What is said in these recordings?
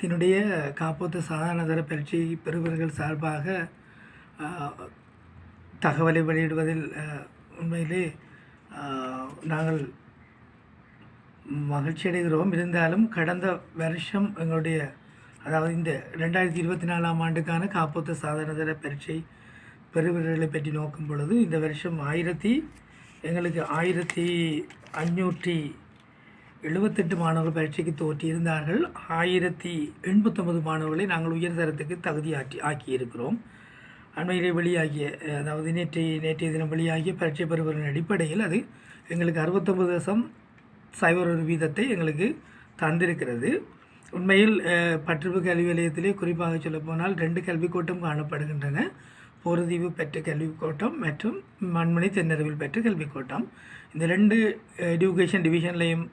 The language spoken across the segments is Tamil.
தன்னுடைய காப்போத்து சாதாரணதர பயிற்சி பெறுபவர்கள் சார்பாக தகவலை வெளியிடுவதில் உண்மையிலே நாங்கள் மகிழ்ச்சி அடைகிறோம். இருந்தாலும் கடந்த வருஷம் எங்களுடைய அதாவது இந்த ரெண்டாயிரத்தி இருபத்தி நாலாம் ஆண்டுக்கான காப்போத்து சாதாரணதர பரீட்சை பெறுபவர்களை பற்றி நோக்கும் பொழுது இந்த வருஷம் ஆயிரத்தி எங்களுக்கு ஆயிரத்தி அஞ்சூற்றி எழுபத்தெட்டு மாணவர்கள் பரீட்சைக்கு தோற்றியிருந்தார்கள். ஆயிரத்தி எண்பத்தொம்பது மாணவர்களை நாங்கள் உயர்தரத்துக்கு தகுதியாக்கி ஆக்கியிருக்கிறோம். அண்மையிலே வெளியாகிய அதாவது நேற்றைய நேற்றைய தினம் வெளியாகிய பரீட்சை பெறுவரின் அடிப்படையில் அது எங்களுக்கு அறுபத்தொம்பது தசம் சைபர் ஒரு வீதத்தை எங்களுக்கு தந்திருக்கிறது. உண்மையில் பற்றுப்பு கல்வி நிலையத்திலே குறிப்பாக சொல்லப்போனால் ரெண்டு கல்விக் கோட்டம் காணப்படுகின்றன. போர்தீவு பெற்ற கல்விக் கோட்டம் மற்றும் மண்மணி தென்னருவில் பெற்ற கல்விக் கோட்டம். இந்த ரெண்டு எஜுகேஷன் டிவிஷன்லையும்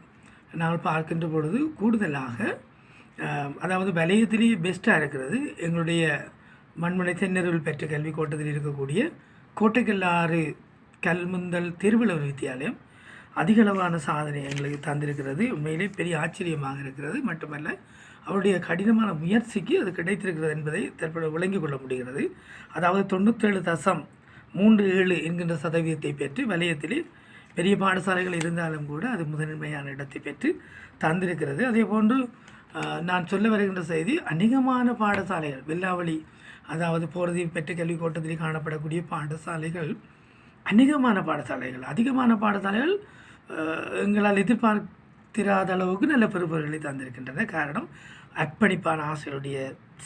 நாங்கள் பார்க்கின்ற பொழுது கூடுதலாக அதாவது வலயத்திலேயே பெஸ்ட்டாக இருக்கிறது எங்களுடைய மண்மனை தென்னருவில் பெற்ற கல்விக் கோட்டத்தில் இருக்கக்கூடிய கோட்டைக்கல்லாறு கல்முந்தல் திருவள்ளுவர் வித்தியாலயம் அதிகளவான சாதனை எங்களுக்கு தந்திருக்கிறது. உண்மையிலே பெரிய ஆச்சரியமாக இருக்கிறது. மட்டுமல்ல அவருடைய கடினமான முயற்சிக்கு அது கிடைத்திருக்கிறது என்பதை தற்போது விளங்கிக் கொள்ள முடிகிறது. அதாவது தொண்ணூற்றேழு தசம் மூன்று ஏழு என்கின்ற சதவீதத்தை பெற்று வலயத்திலே பெரிய பாடசாலைகள் இருந்தாலும் கூட அது முதன்மையான இடத்தை பெற்று தந்திருக்கிறது. அதே போன்று நான் சொல்ல வருகின்ற செய்தி அநேகமான பாடசாலைகள் வெள்ளாவளி அதாவது போரதி பெற்ற கல்வி கோட்டத்தில் காணப்படக்கூடிய பாடசாலைகள் அநேகமான பாடசாலைகள் அதிகமான பாடசாலைகள் எங்களால் எதிர்பார்த்திராத அளவுக்கு நல்ல பெறுபவர்களை தந்திருக்கின்றன. காரணம் அர்ப்பணிப்பான ஆசிரியருடைய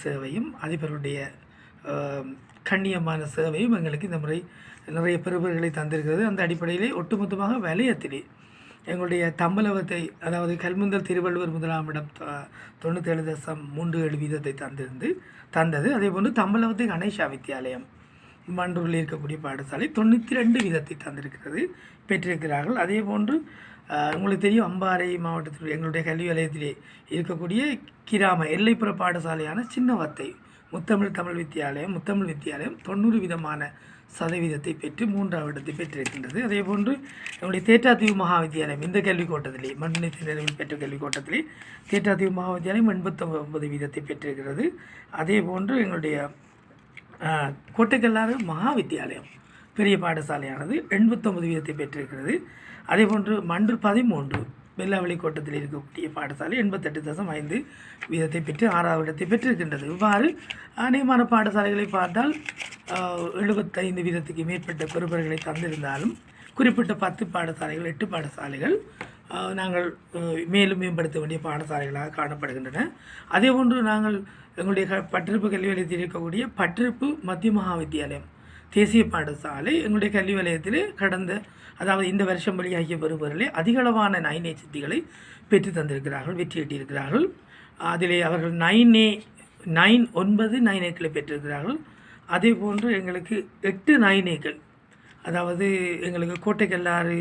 சேவையும் அதிபருடைய கண்ணியமான சேவையும் எங்களுக்கு இந்த முறை நிறைய பெறுபவர்களை தந்திருக்கிறது. அந்த அடிப்படையிலே ஒட்டுமொத்தமாக வலயத்திலே எங்களுடைய தம்பலவத்தை அதாவது கல்முந்தல் திருவள்ளுவர் முதலாம் இடம் தொ- தொண்ணூத்தேழு தசம் மூன்று ஏழு வீதத்தை தந்திருந்து தந்தது. அதே போன்று தம்பலவத்தை கணேஷா வித்தியாலயம் மண்டூரில் இருக்கக்கூடிய பாடசாலை தொண்ணூற்றி ரெண்டு வீதத்தை தந்திருக்கிறது பெற்றிருக்கிறார்கள். அதே போன்று உங்களுக்கு தெரியும் அம்பாறை மாவட்டத்தில் எங்களுடைய கல்வி வலயத்திலே இருக்கக்கூடிய கிராம எல்லைப்புற பாடசாலையான சின்னவத்தை முத்தமிழ் தமிழ் வித்தியாலயம் முத்தமிழ் வித்தியாலயம் தொண்ணூறு விதமான சதவீதத்தை பெற்று மூன்றாவது இடத்தை பெற்றிருக்கின்றது. அதே போன்று எங்களுடைய தேற்றாத்தீவு மகா வித்தியாலயம் இந்த கல்விக் கோட்டத்திலே மண்மனை நிறைவில் பெற்ற கல்விக் கோட்டத்திலே தேற்றாத்தீவு மகா வித்தியாலயம் எண்பத்தொன்பது வீதத்தை பெற்றிருக்கிறது. அதே போன்று எங்களுடைய கோட்டைக்கல்லாறு மகா வித்தியாலயம் பெரிய பாடசாலையானது எண்பத்தொன்பது வீதத்தை பெற்றிருக்கிறது. அதே போன்று மன்று பதிமூன்று வெள்ளாவளி கோட்டத்தில் இருக்கக்கூடிய பாடசாலை எண்பத்தெட்டு தசம் ஐந்து வீதத்தை பெற்று ஆறாவது இடத்தை பெற்றிருக்கின்றது. இவ்வாறு அநேகமான பாடசாலைகளை பார்த்தால் எழுபத்தைந்து வீதத்துக்கு மேற்பட்ட பெறுபர்களை தந்திருந்தாலும் குறிப்பிட்ட பத்து பாடசாலைகள் எட்டு பாடசாலைகள் நாங்கள் மேலும் மேம்படுத்த வேண்டிய பாடசாலைகளாக காணப்படுகின்றன. அதே போன்று நாங்கள் எங்களுடைய பட்டிருப்பு கல்வி நிலையத்தில் இருக்கக்கூடிய பட்டிருப்பு மத்திய மகா வித்தியாலயம் தேசிய பாடசாலை எங்களுடைய கல்வி வலயத்திலே கடந்த அதாவது இந்த வருஷம் வெளியாகிய வருவர்களே அதிகளவான நைனே சித்திகளை பெற்று தந்திருக்கிறார்கள் வெற்றியிட்டிருக்கிறார்கள் அதிலே அவர்கள் நைனே நைன் ஒன்பது நைனேக்களை பெற்றிருக்கிறார்கள். அதே போன்று எங்களுக்கு எட்டு நைனேக்கள் அதாவது எங்களுக்கு கோட்டைக்கல்லாறு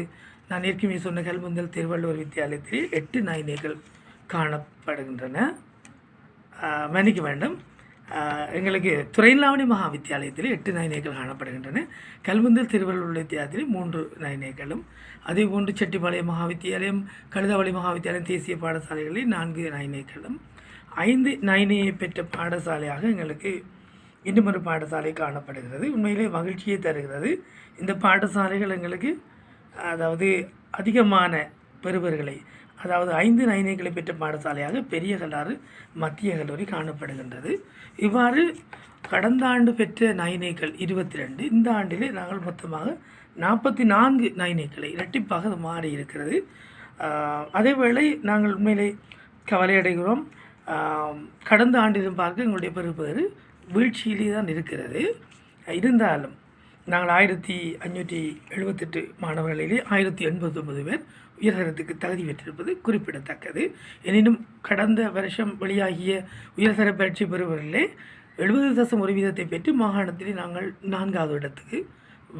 நான் ஏற்கனவே சொன்ன கல்முந்தல் திருவள்ளுவர் வித்தியாலயத்திலே எட்டு நைனேக்கள் காணப்படுகின்றன. மன்னிக்க வேண்டும். எங்களுக்கு துறையிலாவணி மகா வித்தியாலயத்தில் எட்டு நயனேக்கள் காணப்படுகின்றன. கல்முந்தல் திருவள்ளுவர் வித்தியாலயத்தில் மூன்று நயனேக்களும் அதேபோன்று செட்டிப்பாளையம் மகா வித்தியாலயம் கழுதாவளி மகா வித்தியாலயம் தேசிய பாடசாலைகளில் நான்கு நயனேக்களும் ஐந்து நயனையை பெற்ற பாடசாலையாக எங்களுக்கு இன்னும் ஒரு பாடசாலை காணப்படுகிறது. உண்மையிலே மகிழ்ச்சியை தருகிறது. இந்த பாடசாலைகள் எங்களுக்கு அதாவது அதிகமான பெறுபர்களை அதாவது ஐந்து நைனைகளை பெற்ற பாடசாலையாக பெரிய கல்லாறு மத்திய கல்லூரி காணப்படுகின்றது. இவ்வாறு கடந்த ஆண்டு பெற்ற நைனைகள் இருபத்தி ரெண்டு இந்த ஆண்டிலே நாங்கள் மொத்தமாக நாற்பத்தி நான்கு நைனைகளை இரட்டிப்பாக அது மாறி இருக்கிறது அதேவேளை நாங்கள் உண்மையிலே கவலையடைகிறோம். கடந்த ஆண்டிலும் பார்க்க எங்களுடைய பெறுபேறு வீழ்ச்சியிலே தான் இருக்கிறது. இருந்தாலும் நாங்கள் ஆயிரத்தி அஞ்சூற்றி எழுபத்தெட்டு மாணவர்களிலே ஆயிரத்தி எண்பத்தொம்பது பேர் உயர்தரத்துக்கு தகுதி பெற்றிருப்பது குறிப்பிடத்தக்கது. எனினும் கடந்த வருஷம் வெளியாகிய உயர்தர பயிற்சி பெறுவதிலே எழுபது தசம் ஒரு வீதத்தை பெற்று மாகாணத்திலே நாங்கள் நான்காவது இடத்துக்கு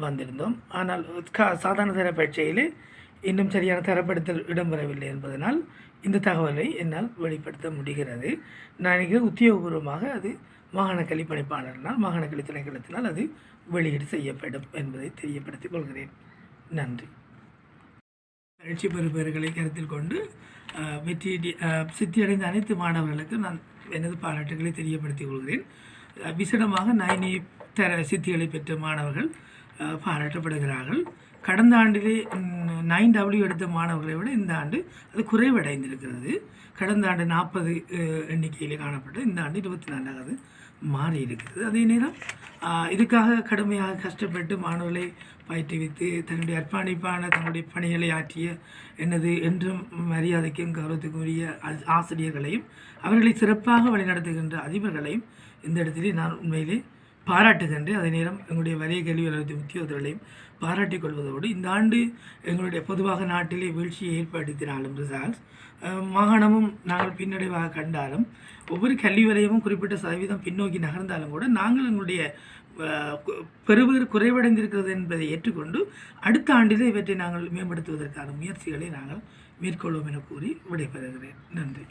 வந்திருந்தோம். ஆனால் கா- சாதாரண தர பயிற்சியிலே இன்னும் சரியான தரப்படுத்தல் இடம்பெறவில்லை என்பதனால் இந்த தகவலை என்னால் வெளிப்படுத்த முடிகிறது. நான் நினைக்கிறேன் உத்தியோகபூர்வமாக அது மாகாண கல்வி பணிப்பாளரினால் மாகாண திணைக்களத்தினால் அது வெளியீடு செய்யப்படும் என்பதை தெரியப்படுத்திக் கொள்கிறேன். நன்றி. பயிற்சி பெறுபவர்களை கருத்தில் கொண்டு அஹ், வெற்றி சித்தியடைந்த அனைத்து மாணவர்களுக்கு நான் எனது பாராட்டுகளை தெரியப்படுத்திக் கொள்கிறேன். விசடமாக விசேடமாக நைனி தர சித்திகளை பெற்ற மாணவர்கள் பாராட்டப்படுகிறார்கள். கடந்த ஆண்டிலே நைன் டபிள்யூ எடுத்த மாணவர்களை விட இந்த ஆண்டு அது குறைவடைந்திருக்கிறது. கடந்த ஆண்டு நாற்பது எண்ணிக்கையில் காணப்பட்டது. இந்த ஆண்டு இருபத்தி நாலாவது மாறி இருக்கிறது அதே நேரம் இதுக்காக கடுமையாக கஷ்டப்பட்டு மாணவர்களை பயிற்றுவித்து தன்னுடைய அர்ப்பணிப்பான தன்னுடைய பணிகளை ஆற்றிய எனது என்றும் மரியாதைக்கும் கௌரவத்துக்குரிய ஆசிரியர்களையும் அவர்களை சிறப்பாக வழிநடத்துகின்ற அதிபர்களையும் இந்த இடத்திலே நான் உண்மையிலே பாராட்டுகின்றேன் அதே நேரம் எங்களுடைய வலய கல்வி அலுவலக உத்தியோகத்தர்களையும் பாராட்டிக் கொள்வதோடு இந்த ஆண்டு எங்களுடைய பொதுவாக நாட்டிலே வீழ்ச்சியை ஏற்படுத்தினாலும் ரிசால்ட்ஸ் மாகாணமும் நாங்கள் பின்னடைவாக கண்டாலும் ஒவ்வொரு கல்வி வலயமும் குறிப்பிட்ட சதவீதம் பின்னோக்கி நகர்ந்தாலும் கூட நாங்கள் எங்களுடைய பெறுவது குறைவடைந்திருக்கிறது என்பதை ஏற்றுக்கொண்டு அடுத்த ஆண்டிலே இவற்றை நாங்கள் மேம்படுத்துவதற்கான முயற்சிகளை நாங்கள் மேற்கொள்வோம் என கூறி விடைபெறுகிறேன். நன்றி.